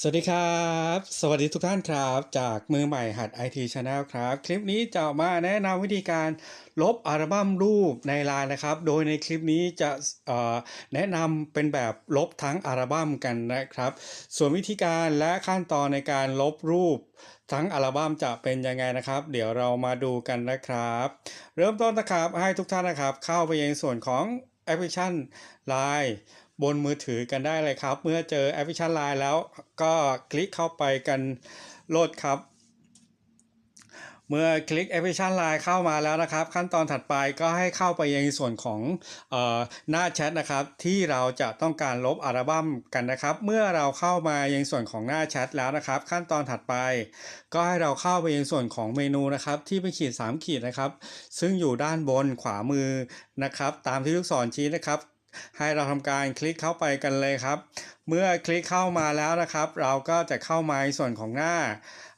สวัสดีครับ สวัสดีทุกท่านครับ จากมือใหม่หัด IT Channel ครับ คลิปนี้จะมาแนะนำวิธีการลบอัลบั้มรูปในไลน์นะครับ โดยในคลิปนี้จะเอ่อแนะนำเป็นแบบลบทั้งอัลบั้มกันนะครับ ส่วนวิธีการและขั้นตอนในการลบรูปทั้งอัลบั้มจะเป็นยังไงนะครับ เดี๋ยวเรามาดูกันนะครับ เริ่มต้นนะครับให้ทุกท่านนะครับ เข้าไปยังส่วนของแอปพลิเคชัน Line บนมือถือกันได้เลยครับ เมื่อเจอแอปพลิเคชัน Line แล้วก็คลิกเข้าไปกันโหลดครับ เมื่อคลิกแอปพลิเคชัน Line เข้ามาแล้วนะครับ ขั้นตอนถัดไปก็ให้เข้าไปยังส่วนของออหน้าแชทนะครับ ที่เราจะต้องการลบอัลบั้มกันนะครับ เมื่อเราเข้ามายังส่วนของหน้าแชทแล้วนะครับ ขั้นตอนถัดไป ก็ให้เราเข้าไปยังส่วนของเมนูนะครับ ที่เป็นขีด3ขีดนะครับ ซึ่งอยู่ด้านบนขวามือนะครับ ตามที่ลูกศรชี้นะครับ ให้เราทำการคลิกเข้าไปกันเลยครับ เมื่อคลิกเข้ามาแล้วนะครับ เราก็จะเข้ามาในส่วนของหน้า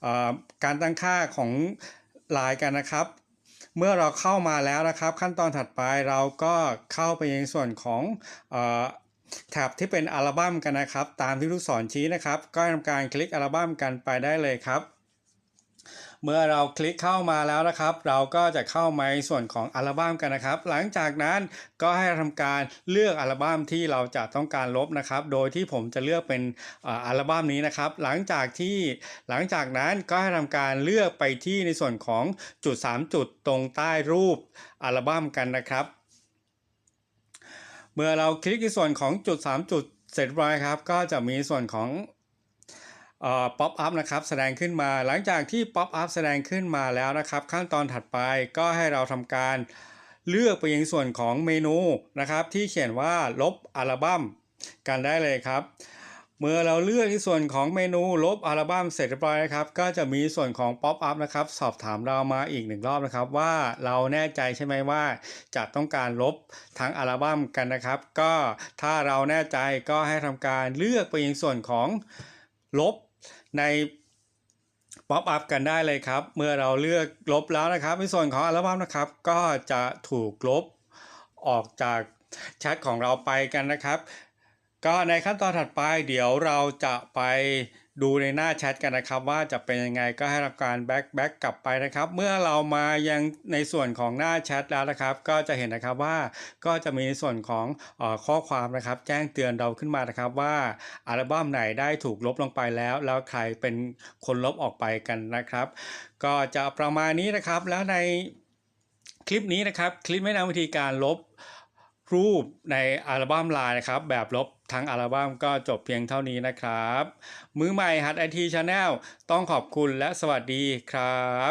อ่อการตั้งค่าของลน์กันนะครับ เมื่อเราเข้ามาแล้วนะครับ ขั้นตอนถัดไปเราก็เข้าไปในส่วนของอ่อแท็บที่เป็นอัลบั้มกันนะครับ ตามที่ลูกศรชี้นะครับ ก็ทำการคลิกอัลบั้มกันไปได้เลยครับ เมื่อเราคลิกเข้ามาแล้วนะครับ เราก็จะเข้ามาในส่วนของอัลบั้มกันนะครับ หลังจากนั้นก็ให้ทำการเลือกอัลบั้มที่เราจะต้องการลบนะครับ โดยที่ผมจะเลือกเป็นอัลบั้มนี้นะครับ หลังจากที่หลังจากนั้นก็ให้ทำการเลือกไปที่ในส่วนของจุด 3 จุดตรงใต้รูปอัลบั้มกันนะครับ เมื่อเราคลิกในส่วนของจุด 3 จุดเสร็จเรียบร้อยครับ ก็จะมีส่วนของ ป๊อปอัพนะครับแสดงขึ้นมาหลังจากที่ป๊อปอัพแสดงขึ้นมาแล้วนะครับ ขั้นตอนถัดไปก็ให้เราทำการเลือกไปยังส่วนของเมนูนะครับ ที่เขียนว่าลบอัลบั้มกันได้เลยครับ เมื่อเราเลือกที่ส่วนของเมนูลบอัลบั้มเสร็จเรียบร้อยนะครับ ก็จะมีส่วนของป๊อปอัพนะครับ สอบถามเรามาอีกหนึ่งรอบนะครับ ว่าเราแน่ใจใช่ไหมว่า จะต้องการลบทั้งอัลบั้มกันนะครับ ก็ถ้าเราแน่ใจก็ให้ทำการเลือกไปยังส่วนของลบ ในป๊อปอัพกันได้เลยครับ เมื่อเราเลือกลบแล้วนะครับ ในส่วนของอัลบั้มนะครับ ก็จะถูกลบออกจากแชทของเราไปกันนะครับ ก็ในขั้นตอนถัดไปเดี๋ยวเราจะไป ดูในหน้าแชทกันนะครับว่าจะเป็นยังไงก็ให้ทำการแบ็กแบ็กกลับไปนะครับ เมื่อเรามายังในส่วนของหน้าแชทแล้วนะครับ ก็จะเห็นนะครับว่าก็จะมีในส่วนของออข้อความนะครับ แจ้งเตือนเราขึ้นมานะครับว่าอัลบั้มไหนได้ถูกลบลงไปแล้ว แล้วใครเป็นคนลบออกไปกันนะครับ ก็จะประมาณนี้นะครับแล้วในคลิปนี้นะครับ คลิปแนะนำวิธีการลบ รูปในอัลบั้มลายนะครับ แบบลบทั้งอัลบั้มก็จบเพียงเท่านี้นะครับ มือใหม่หัดไอทีชาแนลต้องขอบคุณและสวัสดีครับ